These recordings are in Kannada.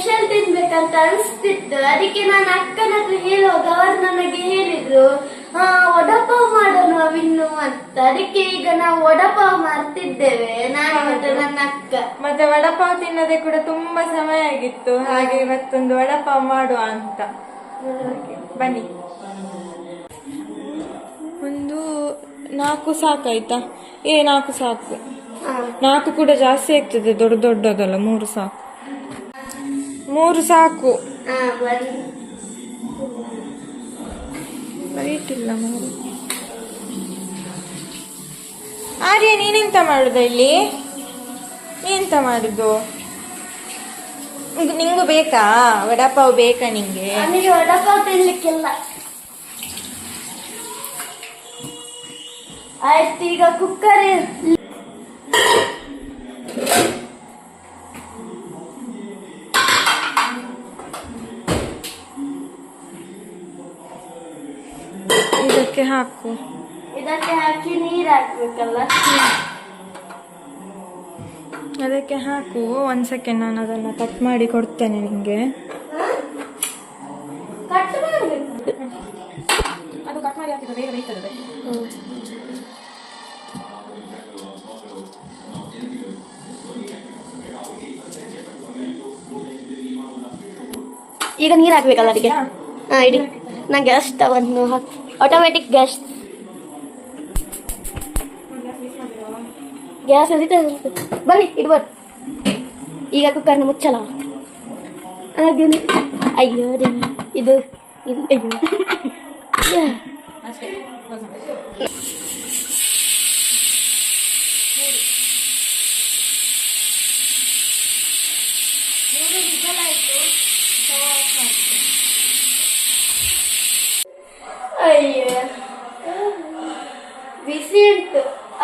ಸ್ಪೆಷಲ್ ತಿನ್ಬೇಕಂತ ಅನ್ಸ್ತಿತ್ತು. ಅದಕ್ಕೆ ನಾನು ಅಕ್ಕನ ಹತ್ರ ಹೇಳುವಾಗ ಅವರು ನನಗೆ ಹೇಳಿದ್ರು ಹಾ ವಡಪಾವ್ ಮಾಡೋಣ ಇನ್ನು ಅಂತ. ಅದಕ್ಕೆ ಈಗ ನಾವು ವಡಪಾವ್ ಮಾಡ್ತಿದ್ದೇವೆ ನಾನು ಮತ್ತೆ ನನ್ನ ಅಕ್ಕ. ಮತ್ತೆ ವಡಪಾವ್ ತಿನ್ನದೆ ಕೂಡ ತುಂಬಾ ಸಮಯ ಆಗಿತ್ತು. ಹಾಗೆ ಇವತ್ತೊಂದು ವಡಪಾವ್ ಮಾಡುವ ಅಂತ. ಬನ್ನಿ. ಒಂದು ನಾಲ್ಕು ಸಾಕಾಯ್ತಾ ಏ ನಾಲ್ಕು ಸಾಕು. ನಾಲ್ಕು ಕೂಡ ಜಾಸ್ತಿ ಆಗ್ತದೆ. ದೊಡ್ಡ ದೊಡ್ಡದಲ್ಲ ಮೂರು ಸಾಕು. ಮೂರು ಸಾಕು. ಇಲ್ಲ ಮಾರು ಆರ್ಯ ನೀನೆಂತ ಮಾಡುದ ಇಲ್ಲಿ? ನೀನೆಂತ ಮಾಡುದು? ನಿಂಗು ಬೇಕಾ? ವಡಾಪಾವ್ ಬೇಕಾ ನಿಂಗೆ? ವಡಪಾವ್ ತಿನ್ಲಿಕ್ಕಿಲ್ಲ. ಆಯ್ತು ಈಗ ಕುಕ್ಕರ್ ಇದಕ್ಕೆ ಹಾಕು. ಇದಕ್ಕೆ ಹಾಕಿ ನೀರು ಹಾಕ್ಬೇಕಲ್ಲ ಅದಕ್ಕೆ ಹಾಕು. ಒಂದ್ ಸೆಕೆಂಡ್ ನಾನು ಅದನ್ನ ಕಟ್ ಮಾಡಿ ಕೊಡ್ತೇನೆ ನಿಮಗೆ. ಕಟ್ ಮಾಡ್ಬೇಕು. ಅದು ಕಟ್ ಮಾಡಿ ಹಾಕಿದ್ರೆ ಬೇಗ ಬೇಯ್ತದೆ. ಈಗ ನೀರು ಹಾಕ್ಬೇಕಲ್ಲ ಅದಕ್ಕೆ ಹಾ ಇಡಿ. ನಾ ಗ್ಯಾಸ್ ಸ್ಟವನ್ನು ಹಾಕಿ. ಆಟೋಮೆಟಿಕ್ ಗ್ಯಾಸ್ ಗ್ಯಾಸ್ ಅದಿತ ಬನ್ನಿ ಇಡ್ಬೋದು ಈಗ ಕುಕ್ಕರ್ನ ಮುಚ್ಚಲ ಹಾಗೆ ಅಯ್ಯೋ ದೇವ. ಇದು ಇದು ಅಯ್ಯೋ ಯಾ. ಅಯ್ಯೋ. ಬಿಸಿ ಉಂಟು.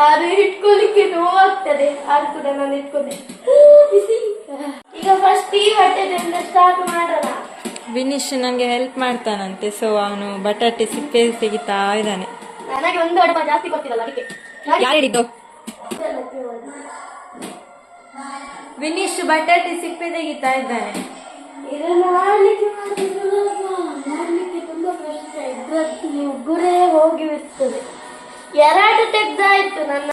ಅದು ಇಟ್ಕೊಳ್ಳಿಕ್ಕೆ ನೋವಾಗ್ತದೆ ಅದು ಕೂಡ ನಾನು ಇಟ್ಕೊಂಡೆ ಬಿಸಿ. ಈಗ ಫಸ್ಟ್ ಈ ಬಟ್ಟೆದಿಂದ ಸ್ಟಾರ್ಟ್ ಮಾಡೋಣ. ವಿನಿಶ್ ನಂಗೆ ಹೆಲ್ಪ್ ಮಾಡ್ತಾನಂತೆ. ಸೊ ಅವನು ಬಟಾಟೆ ಸಿಪ್ಪೆ ತೆಗಿತಾ ಇದ್ದಾನೆ. ನನಗೆ ಒಂದು ಅಡಪ ಜಾಸ್ತಿ ಗೊತ್ತಿರಲ್ಲ ಅದಕ್ಕೆ. ಯಾರು ಹೇಳಿದ್ದು? ವಿನಿಶ್ ಬಟಾಟೆ ಸಿಪ್ಪೆ ತೆಗಿತಾ ಇದ್ದಾನೆ. ಇದನ್ನು ಮಾಡ್ಲಿಕ್ಕೆ ಕಷ್ಟ ಇದ್ರಲ್ಲಿ ಉಗುರೇ ಹೋಗಿ ಬಿಡ್ತದೆ ಎರಡು ತೆಗ್ದಾಯ್ತು ನನ್ನ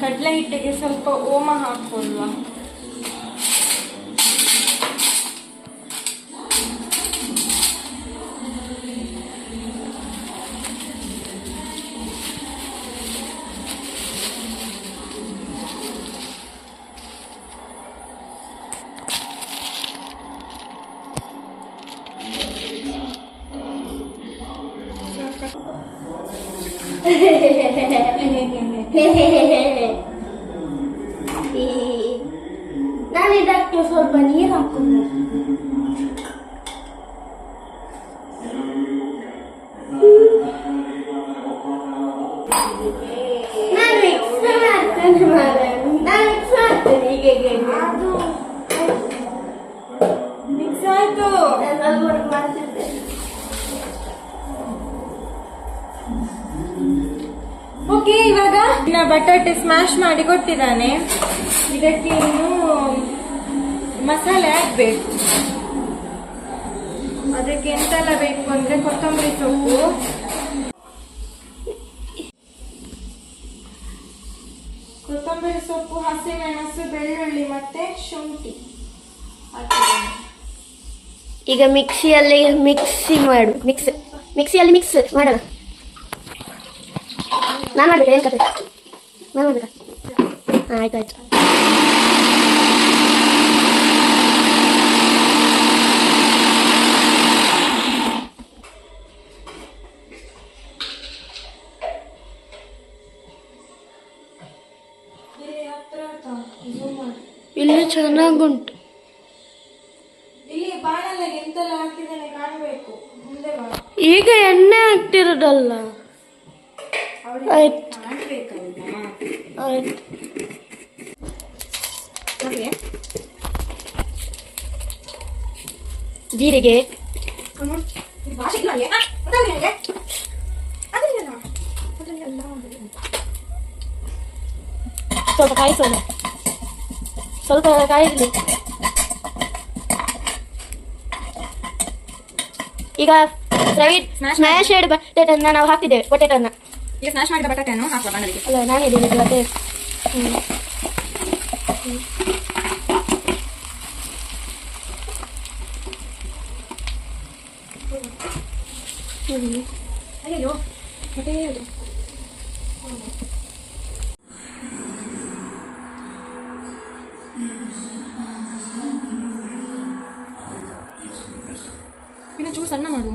ಕಡಲೆ ಹಿಟ್ಟಿಗೆ ಸ್ವಲ್ಪ ಓಮ ಹಾಕೊಳ್ಳುವ ಈಗ ಈಗ ಈಗ. ಅದು ಮಿಕ್ಸ್ ಆಯ್ತು ನಾನು ಸ್ವಲ್ಪ ಓಕೆ, ಇವಾಗ ಬಟಾಟೆ ಸ್ಮ್ಯಾಶ್ ಮಾಡಿ ಕೊಟ್ಟಿದ್ದಾನೆ. ಇದಕ್ಕೆ ಇನ್ನು ಮಸಾಲೆ ಹಾಕ್ಬೇಕು. ಅದಕ್ಕೆ ಎಂತೆಲ್ಲ ಬೇಕು ಅಂದ್ರೆ ಕೊತ್ತಂಬರಿ ಸೊಪ್ಪು. ಕೊತ್ತಂಬರಿ ಸೊಪ್ಪು, ಹಸಿಮೆಣಸು, ಬೆಳ್ಳುಳ್ಳಿ ಮತ್ತೆ ಶುಂಠಿ. ಈಗ ಮಿಕ್ಸಿಯಲ್ಲಿ ಮಿಕ್ಸಿ ಮಾಡು ಮಿಕ್ಸ್ ಮಿಕ್ಸಿಯಲ್ಲಿ ಮಿಕ್ಸ್ ಮಾಡೋಣ. ನಾನು ಮಾಡ್ಬೇಕು ಏನು ಕತೆ? ನಾನು ಮಾಡ್ಬೇಕಾ? ಹಾಂ ಆಯ್ತು ಆಯ್ತು. ಇಲ್ಲಿ ಚೆನ್ನಾಗುಂಟು. ಇಲ್ಲಿ ಬಾಣಲೆಗೆ ಎಂತೆಲ್ಲ ಹಾಕಿದ್ದೇನೆ ಕಾಣಬೇಕು. ಮುಂದೆ ಬಾ. ಈಗ ಎಣ್ಣೆ ಹಾಕ್ತಿರೋದಲ್ಲ. ಆಯ್ತು ಆಯ್ತು ಜೀರಿಗೆ. ಸ್ವಲ್ಪ ಕಾಯಿಸೋಣ. ಸ್ವಲ್ಪ ಕಾಯಿರಲಿ. ಈಗ Smash ಸ್ಮ್ಯಾಶೆಡ್ ಬಟಾಟನ್ನ ನಾವು ಹಾಕ್ತಿದ್ದೇವೆ ಬಟಾಟನ್ನ ಈಗ ಸ್ಮ್ಯಾಶ್ ಮಾಡಿದ ಬಟಾಟೆಯನ್ನು ಹಾಕುವ ಬಾಣಲಿಗೆ ಅಲ್ಲ ನಾನು ಹೇಳಿದ್ದು ಅದೇ ಹ್ಮ್. ಹ್ಮ್. ಅಯ್ಯೋ ಮತ್ತೆ ಅದು. ಇನ್ನು ಚೂರು ಸಣ್ಣ ಮಾಡು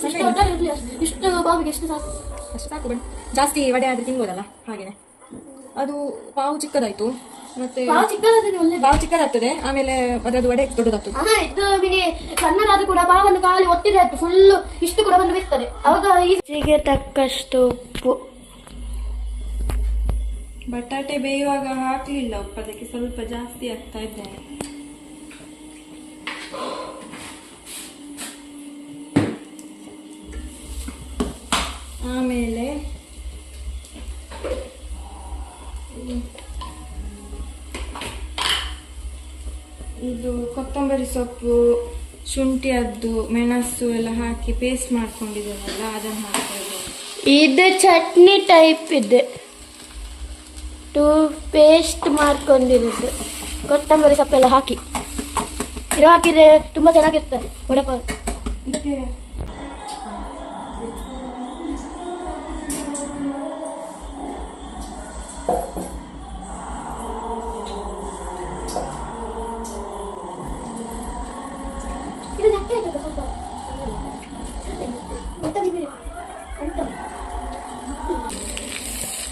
ಸಣ್ಣ ಇಷ್ಟು ಇಡು. ದೊಡ್ಡ ಇರ್ಲಿ ಅಷ್ಟು. ಇಷ್ಟು ಬಾಬಿಗೆ ಎಷ್ಟು ಸಾಕು ಅಷ್ಟು ಸಾಕು ಬಣ್ಣ ಜಾಸ್ತಿ ವಡೆ ಆದ್ರೆ ತಿನ್ಬೋದಲ್ಲ? ಹಾಗೇನೆ. ಅದು ಪಾವು ಚಿಕ್ಕದಾಯ್ತು. ಮತ್ತೆ ಪಾವು ಚಿಕ್ಕದಾದ್ರೆ ಒಳ್ಳೆ ಪಾವು ಚಿಕ್ಕದಾಗ್ತದೆ. ಆಮೇಲೆ ಅದರದ್ದು ವಡೆ ದೊಡ್ಡದಾಗ್ತದೆ. ಹಾ ಇದು ನಿಮಗೆ ಸಣ್ಣದಾದ್ರೂ ಕೂಡ ಪಾವನ್ನು ಖಾಲಿ ಒತ್ತಿದ್ರೆ ಆಯ್ತು. ಫುಲ್ ಇಷ್ಟು ಕೂಡ ಬಂದು ಬಿಡ್ತದೆ. ಅವಾಗ ಈಸಿಗೆ ತಕ್ಕಷ್ಟು ಉಪ್ಪು. ಬಟಾಟೆ ಬೇಯುವಾಗ ಹಾಕ್ಲಿಲ್ಲ ಉಪ್ಪು ಅದಕ್ಕೆ ಸ್ವಲ್ಪ ಜಾಸ್ತಿ ಆಗ್ತಾ ಇದ್ದೇನೆ. ಇದು ಕೊತ್ತಂಬರಿ ಸೊಪ್ಪು ಶುಂಠಿಯದ್ದು ಮೆಣಸು ಎಲ್ಲ ಹಾಕಿ ಪೇಸ್ಟ್ ಮಾಡ್ಕೊಂಡಿದ್ದೇವಲ್ಲ ಅದನ್ನು ಹಾಕ್ತಾ ಇದು ಚಟ್ನಿ ಟೈಪ್ ಇದೆ. ಟೂ ಪೇಸ್ಟ್ ಮಾಡ್ಕೊಂಡಿರೋದು. ಕೊತ್ತಂಬರಿ ಸೊಪ್ಪೆಲ್ಲ ಹಾಕಿ. ಇದು ಹಾಕಿದ್ರೆ ತುಂಬ ಚೆನ್ನಾಗಿರ್ತದೆ ವಡೆಪಾವ್ ಇದಕ್ಕೆ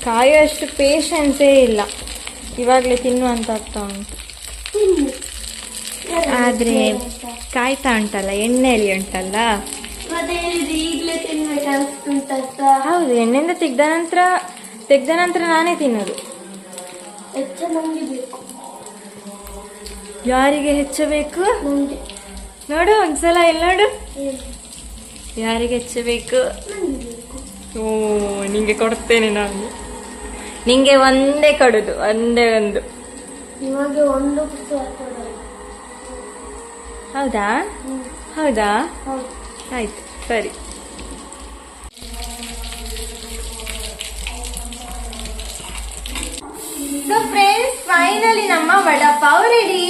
ಕಾಯುವಷ್ಟು ಪೇಷನ್ಸೇ ಇಲ್ಲ. ಇವಾಗಲೇ ತಿನ್ನುವಂತ ಆಗ್ತಾ ಉಂಟು. ಆದ್ರೆ ಕಾಯ್ತಾ ಉಂಟಲ್ಲ ಎಣ್ಣೆಯಲ್ಲಿ ಉಂಟಲ್ಲ? ಹೌದು, ಎಣ್ಣೆಯಿಂದ ತೆಗ್ದ ನಂತರ ತೆಗ್ದ ನಂತರ ನಾನೇ ತಿನ್ನೋದು. ಯಾರಿಗೆ ಹೆಚ್ಚಬೇಕು? ನೋಡು, ಒಂದ್ಸಲ ಇಲ್ಲಿ ನೋಡು? ಯಾರಿಗೆ ಹೆಚ್ಚಬೇಕು? ಓ, ನಿಂಗೆ ಕೊಡ್ತೇನೆ ನಾನು. ನಿಂಗೆ ಒಂದೇ ಕಡುದು ಒಂದೇ ಒಂದು. ನಿಮಗೆ ಹೌದಾ? ಹೌದಾ? ಆಯ್ತು ಸರಿ. ಸೊ ಫ್ರೆಂಡ್ಸ್ ಫೈನಲಿ ನಮ್ಮ ವಡಪಾವ್ ರೆಡಿ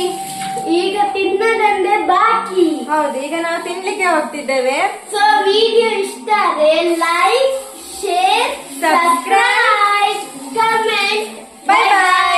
ಈಗ ತಿನ್ನದಂದ್ರೆ ಬಾಕಿ. ಹೌದು ಈಗ ನಾವು ತಿನ್ಲಿಕ್ಕೆ ಹೋಗ್ತಿದ್ದೇವೆ. ಸೊ ವಿಡಿಯೋ ಇಷ್ಟ ಆದ್ರೆ ಲೈಕ್ Bye-bye.